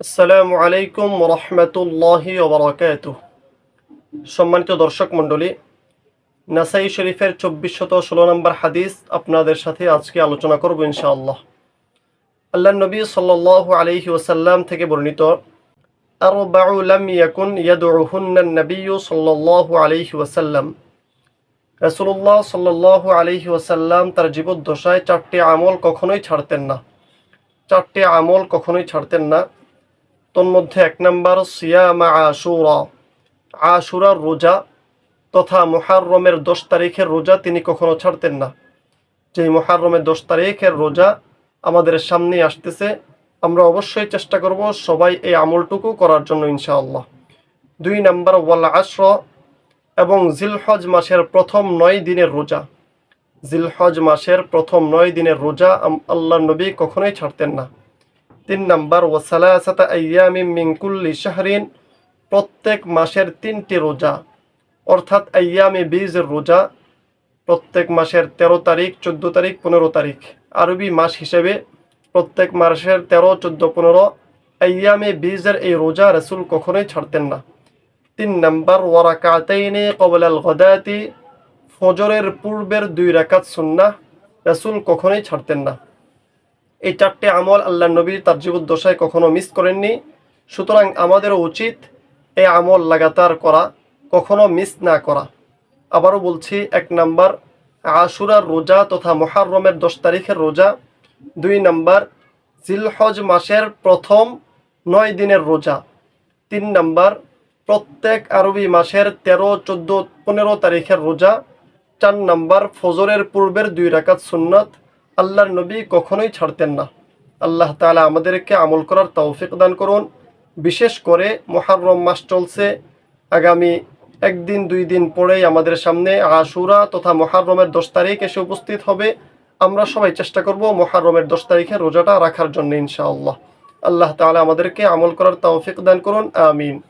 আসসালামু আলাইকুম রহমতুল্লাহি ওবরাকাত সম্মানিত দর্শক মণ্ডলী নাসাই শরীফের চব্বিশ শত ষোলো নম্বর হাদিস আপনাদের সাথে আজকে আলোচনা করব ইনশাআল্লাহ আল্লাহ নবী সাল্লাহ আলহি ওসাল্লাম থেকে বর্ণিত أربع لم يكن يدعوهن النبي صلى الله عليه وسلم রাসূলুল্লাহ সাল্লাহ আলহি ওসাল্লাম তার জীবদ্দশায় চারটি আমল কখনোই ছাড়তেন না চারটি আমল কখনোই ছাড়তেন না তন্মধ্যে এক নম্বর, সিয়ামা আশুরা। আশুরার রোজা তথা মুহাররমের দশ তারিখের রোজা তিনি কখনো ছাড়তেন না। যেই মুহাররমের দশ তারিখের রোজা আমাদের সামনে আসতেছে, আমরা অবশ্যই চেষ্টা করব সবাই এই আমলটুকু করার জন্য, ইনশাআল্লাহ। দুই নম্বর, ওয়াল আশ্র এবং জিলহজ মাসের প্রথম নয় দিনের রোজা। জিলহজ মাসের প্রথম নয় দিনের রোজা আল্লাহ নবী কখনোই ছাড়তেন না। তিন নাম্বার ওয়াসালাসাতা আইয়ামি মিঙ্কুল্লি শাহরিন প্রত্যেক মাসের তিনটি রোজা, অর্থাৎ আইয়ামি বীজের রোজা, প্রত্যেক মাসের তেরো তারিখ, চোদ্দ তারিখ, পনেরো তারিখ। আরবি মাস হিসেবে প্রত্যেক মাসের তেরো, চোদ্দ, পনেরো আইয়ামে বীজের এই রোজা রসুল কখনোই ছাড়তেন না। তিন নাম্বার ওয়ারাকাতাইনে কবলাল গদাতি ফজরের পূর্বের দুই রাকাত সুন্নাহ রসুল কখনোই ছাড়তেন না। এই চারটে আমল আল্লাহ নবী তার জীবদ্দশায় কখনো মিস করেননি। সুতরাং আমাদেরও উচিত এই আমল লাগাতার করা, কখনো মিস না করা। আবারও বলছি, এক নাম্বার আশুরার রোজা তথা মহারমের দশ তারিখের রোজা। দুই নাম্বার, জিলহজ মাসের প্রথম নয় দিনের রোজা। তিন নাম্বার, প্রত্যেক আরবি মাসের তেরো, চোদ্দ, পনেরো তারিখের রোজা। চার নাম্বার, ফজরের পূর্বের দুই রাকাত সুন্নাত। আল্লাহর নবী কখনোই ছাড়তেন না। আল্লাহ তাআলা আমাদেরকে আমল করার তৌফিক দান করুন। বিশেষ করে মোহাররম মাস চলছে। আগামী একদিন, দুই দিন পরেই আমাদের সামনে আশুরা তথা মোহাররমের দশ তারিখ এসে উপস্থিত হবে। আমরা সবাই চেষ্টা করব মোহাররমের দশ তারিখে রোজাটা রাখার জন্য ইনশাআল্লাহ। আল্লাহ তাআলা আমাদেরকে আমল করার তৌফিক দান করুন। আমিন।